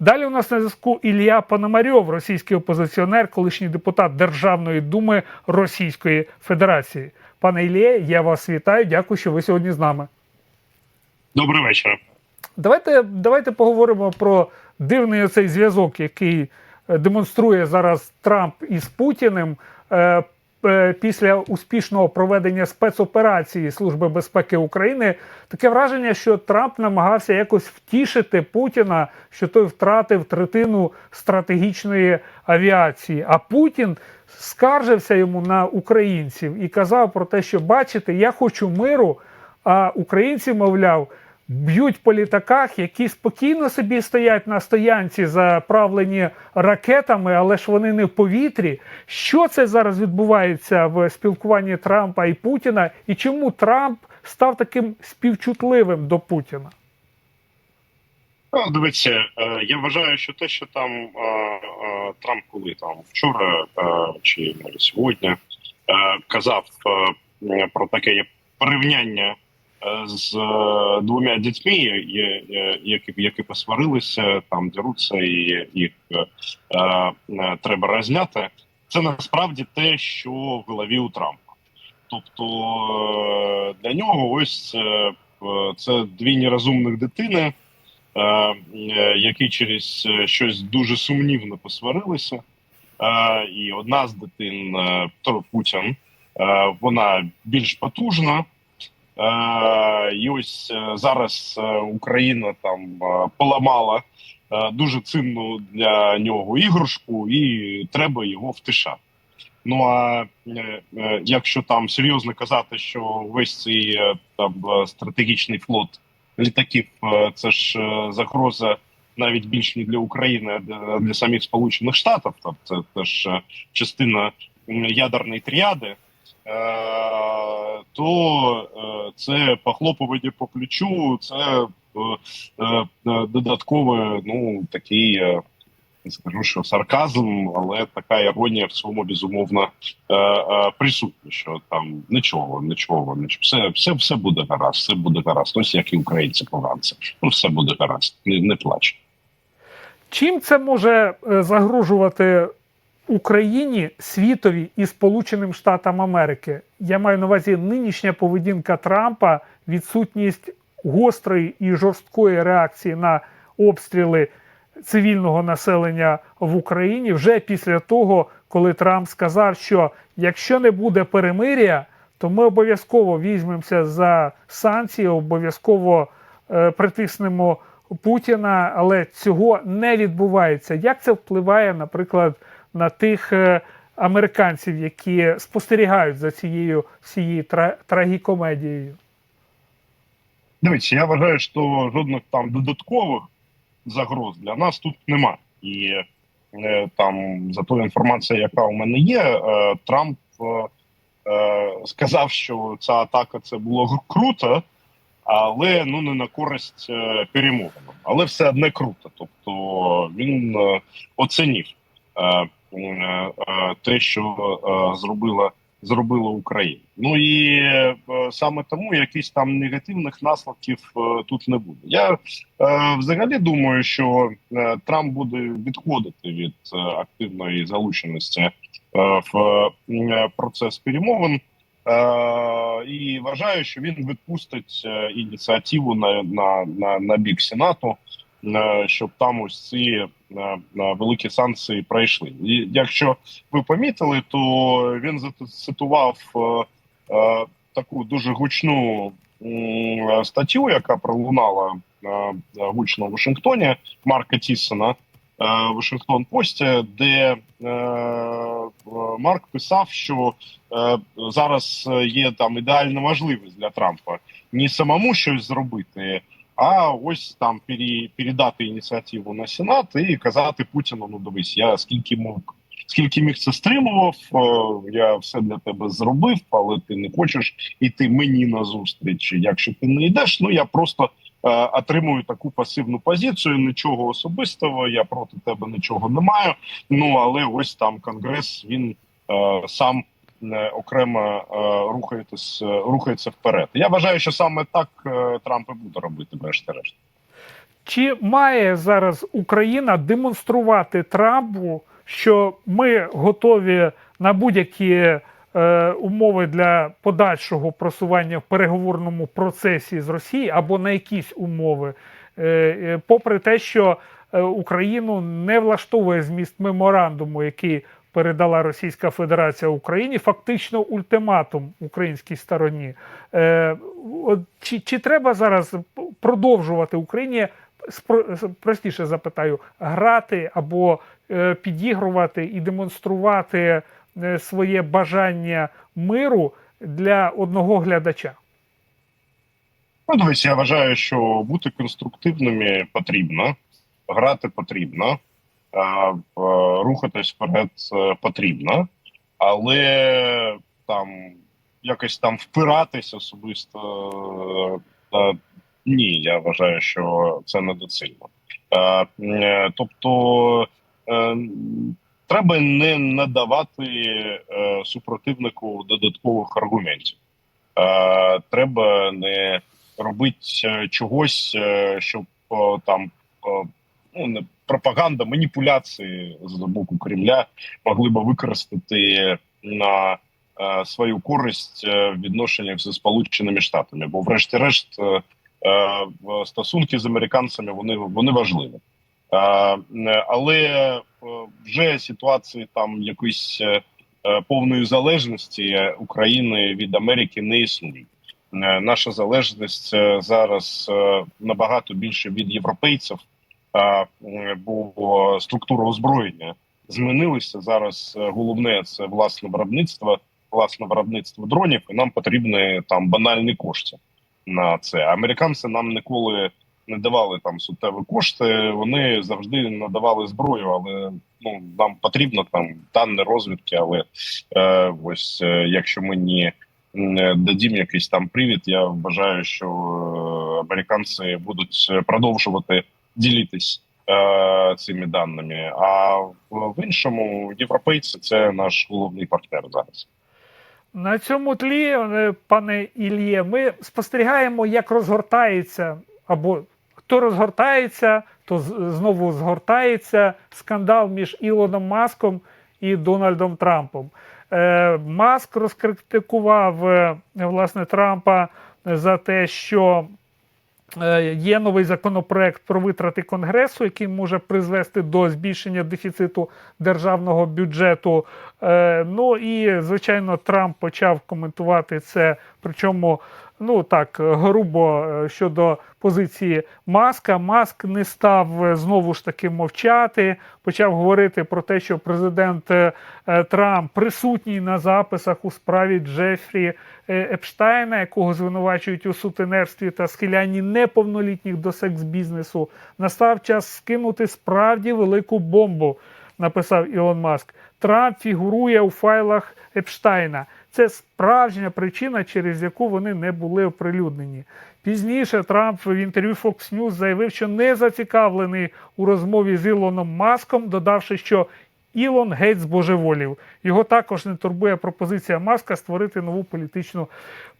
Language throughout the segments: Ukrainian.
Далі у нас на зв'язку Ілля Пономарьов, російський опозиціонер, колишній депутат Державної думи Російської Федерації. Пане Ілля, я вас вітаю. Дякую, що ви сьогодні з нами. Добрий вечір. Давайте, давайте поговоримо про дивний оцей зв'язок, який е, демонструє зараз Трамп із Путіним. Е, Після успішного проведення спецоперації Служби безпеки України таке враження, що Трамп намагався якось втішити Путіна, що той втратив третину стратегічної авіації. А Путін скаржився йому на українців і казав про те, що бачите, я хочу миру, а українці, мовляв, б'ють по літаках, які спокійно собі стоять на стоянці, заправлені ракетами, але ж вони не в повітрі. Що це зараз відбувається в спілкуванні Трампа і Путіна, і чому Трамп став таким співчутливим до Путіна? Ну, дивіться, е, я вважаю, що те, що там е, е, Трамп, коли там вчора чи сьогодні казав про таке порівняння з е, двома дітьми, які які посварилися, там деруться, і їх е, е, треба розняти. Це насправді те, що в голові у Трампа. Тобто е, для нього ось е, е, це дві нерозумних дитини. е, е, які через е, щось дуже сумнівно посварилися. Е, І одна з дитин е, Путін, е, вона більш потужна. Е, І ось е, зараз е, Україна там поламала дуже цінну для нього іграшку, і треба його втишати. Ну а якщо там серйозно казати, що весь цей там стратегічний флот літаків це ж загроза навіть більш не для України, а для, самих Сполучених Штатів. Тобто це теж частина ядерної тріади. Е, То е, це похлопування по плечу, це е, додаткове, ну такий. не скажу, що сарказм, але така іронія в цьому безумовно присутня. Що там нічого, нічого, нічого. Все, все, все буде гаразд, все буде гаразд. Ось як і українці поганці. Ну все буде гаразд, не, не плач. Чим це може загрожувати Україні, світові і Сполученим Штатам Америки? Я маю на увазі нинішня поведінка Трампа, відсутність гострої і жорсткої реакції на обстріли цивільного населення в Україні вже після того, коли Трамп сказав, що якщо не буде перемиря, то ми обов'язково візьмемося за санкції, обов'язково е, притиснемо Путіна, але цього не відбувається. Як це впливає, наприклад, на тих е, американців, які спостерігають за цією всією трагікомедією? Дивіться, я вважаю, що жодних там додаткових загроз для нас тут немає. І е, там за тою інформацією, яка у мене є, е, Трамп сказав, що ця атака це було круто, але ну не на користь перемовинам. Але все одне круто. Тобто він оцінив те, що е, зробила. Зробила Україна. Ну і е, саме тому якихось там негативних наслідків е, тут не буде. Я е, взагалі думаю, що е, Трамп буде відходити від е, активної залученості е, в е, процес перемовин. Е, і вважаю, що він відпустить е, ініціативу на, на, на, на бік Сенату, е, щоб там ось ці е, е, великі санкції пройшли. І якщо ви помітили, то він зацитував е, е, таку дуже гучну статтю, яка пролунала е, гучно в Вашингтоні Марка Тіссона в Вашингтон Пості, де Марк писав, що зараз є там ідеальна можливість для Трампа не самому щось зробити. А ось там пере, передати ініціативу на Сенат і казати Путіну: ну дивись, я скільки мог, скільки міг це стримував, е, я все для тебе зробив, але ти не хочеш іти мені на зустріч. Якщо ти не йдеш, ну я просто е, отримую таку пасивну позицію. Нічого особистого, я проти тебе нічого не маю. Ну але ось там конгрес він е, сам. Е, Окремо е, рухається, рухається вперед. Я вважаю, що саме так е, Трамп і буде робити, врешті-решт. Чи має зараз Україна демонструвати Трампу, що ми готові на будь-які е, умови для подальшого просування в переговорному процесі з Росією або на якісь умови, е, е, попри те, що е, Україну не влаштовує зміст меморандуму, який передала Російська Федерація Україні, фактично ультиматум українській стороні. Е, чи, чи треба зараз продовжувати Україні? Простіше запитаю, грати або е, підігрувати і демонструвати е, своє бажання миру для одного глядача. Ну, дивись, я вважаю, що бути конструктивними потрібно, грати потрібно, рухатись вперед е, потрібно, але там якось там впиратись особисто е, е, ні, я вважаю, що це недоцільно. Е, е, Тобто е, треба не надавати е, супротивнику додаткових аргументів. Е, Треба не робити е, чогось, е, щоб там ну, пропаганда, маніпуляції з боку Кремля могли би використати на е, свою користь е, в відношеннях зі Сполученими Штатами. Бо, врешті-решт, е, стосунки з американцями вони, вони важливі. Але вже ситуації там якоїсь повної залежності України від Америки не існує. Наша залежність зараз набагато більше від європейців, бо структура озброєння змінилася. Зараз е, головне це власне виробництво, власне виробництво дронів, і нам потрібні там банальні кошти на це. Американці нам ніколи не давали там суттєві кошти. Вони завжди надавали зброю, але ну нам потрібно там дані розвідки. Але е, ось е, якщо ми не дадім якийсь там привід, я вважаю, що е, американці будуть продовжувати ділитись е, цими даними. А в, іншому європейці це наш головний партнер зараз. На цьому тлі, е, пане Ільє, ми спостерігаємо, як розгортається або хто розгортається, то знову згортається скандал між Ілоном Маском і Дональдом Трампом. Е, Маск розкритикував власне Трампа за те, що Є новий законопроект про витрати Конгресу, який може призвести до збільшення дефіциту державного бюджету. Е, Ну і звичайно, Трамп почав коментувати це. Причому, ну так грубо е, щодо позиції Маска. Маск не став е, знову ж таки мовчати. Почав говорити про те, що президент е, е, Трамп присутній на записах у справі Джефрі е, Епштайна, якого звинувачують у сутенерстві та схилянні неповнолітніх до секс-бізнесу. Настав час скинути справді велику бомбу, написав Ілон Маск. Трамп фігурує у файлах Епштайна. Це справжня причина, через яку вони не були оприлюднені. Пізніше Трамп в інтерв'ю Fox News заявив, що не зацікавлений у розмові з Ілоном Маском, додавши, що Ілон геть збожеволів. Його також не турбує пропозиція Маска створити нову політичну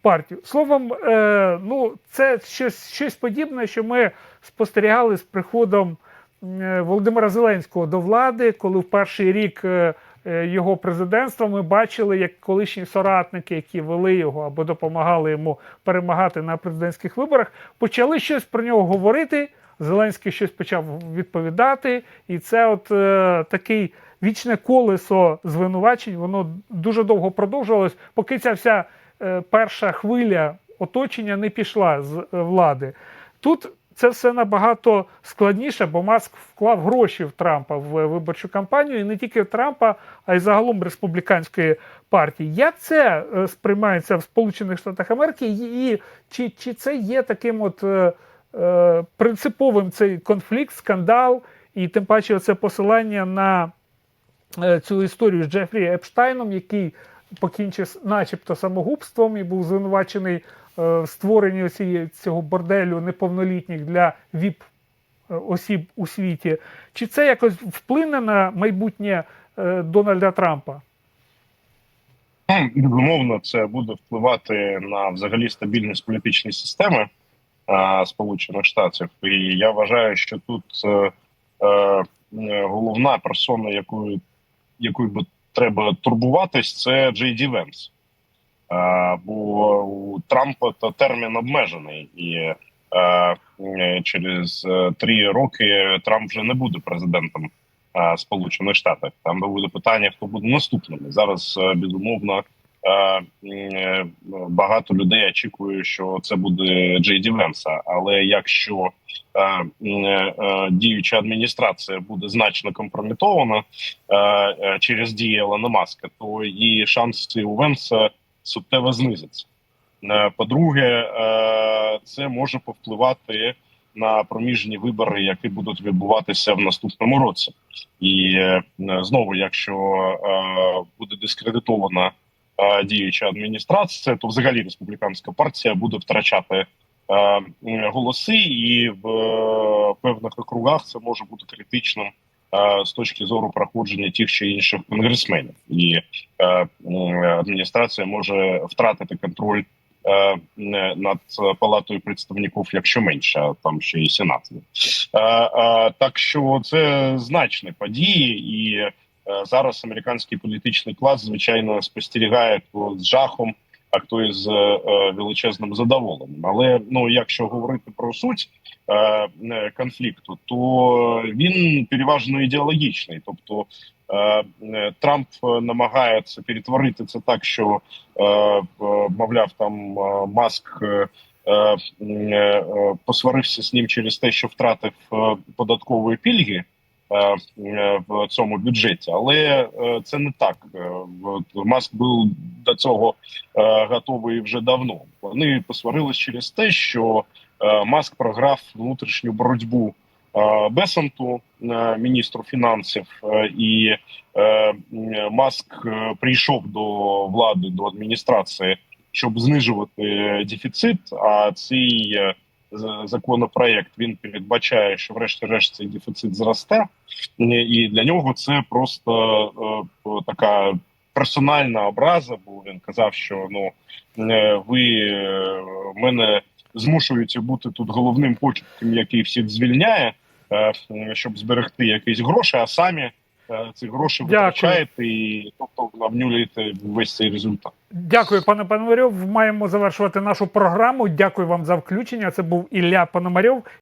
партію. Словом, е, ну це щось, щось подібне, що ми спостерігали з приходом е, Володимира Зеленського до влади, коли в перший рік е, його президентства ми бачили, як колишні соратники, які вели його або допомагали йому перемагати на президентських виборах, почали щось про нього говорити. Зеленський щось почав відповідати, і це от е, такий вічне колесо звинувачень, воно дуже довго продовжувалось, поки ця вся е, перша хвиля оточення не пішла з е, влади. Тут це все набагато складніше, бо Маск вклав гроші в Трампа в виборчу кампанію, і не тільки в Трампа, а й загалом республіканської партії. Як це е, сприймається в Сполучених Штатах Америки, і, чи, чи це є таким от е, е, принциповим цей конфлікт, скандал, і тим паче це посилання на е, цю історію з Джефрі Епштайном, який покінчив начебто самогубством і був звинувачений е, створенні оцієї- цього борделю неповнолітніх для ВІП е, осіб у світі. Чи це якось вплине на майбутнє е, Дональда Трампа? Ну, безумовно, це буде впливати на взагалі стабільність політичної системи. е, Сполучених Штатів. І я вважаю, що тут е, е, головна персона, якою якою би треба турбуватись, це Джей Ді Венс. Е, бо у Трампа то термін обмежений, і е, е, через три роки Трамп вже не буде президентом Сполучених Штатів. Там буде питання, хто буде наступним. Зараз безумовно багато людей очікує, що це буде Джей Ді Венса. Але якщо діюча адміністрація буде значно компрометована через дії Елона Маска, то її шанси у Венса суттєво знизяться. Е, По-друге, е, це може повпливати на проміжні вибори, які будуть відбуватися в наступному році. І е, знову, якщо буде дискредитована діюча адміністрація, то взагалі республіканська партія буде втрачати голоси, і в певних округах це може бути критичним з точки зору проходження тих чи інших конгресменів, і е, адміністрація може втратити контроль е, над палатою представників, якщо менше, а там ще і сенат. Е, Так що це значні події, і зараз американський політичний клас звичайно спостерігає з жахом, а хто із величезним задоволенням. Але ну, якщо говорити про суть конфлікту, то він переважно ідеологічний, тобто. е, е, Трамп е, намагається перетворити це так, що е, е, мовляв, там е, маск е, е, е, посварився з ним через те, що втратив е, податкової пільги е, е, в цьому бюджеті, але е, це не так. Е, Маск був до цього е, готовий вже давно. Вони посварились через те, що е, Маск програв внутрішню боротьбу е, Бесанту, е, міністру фінансів, е, і е, Маск е, прийшов до влади до адміністрації, щоб знижувати дефіцит. А цей е, законопроект він передбачає, що врешті-решт цей дефіцит зросте, і для нього це просто е, така персональна образа. Бо він казав, що ну е, ви е, мене змушуєте бути тут головним почерком, який всіх звільняє, е, щоб зберегти якісь гроші, а самі е, ці гроші витрачаєте і тобто обнулюєте весь цей результат. Дякую, пане Пономарьов. Маємо завершувати нашу програму. Дякую вам за включення. Це був Ілля Пономарьов.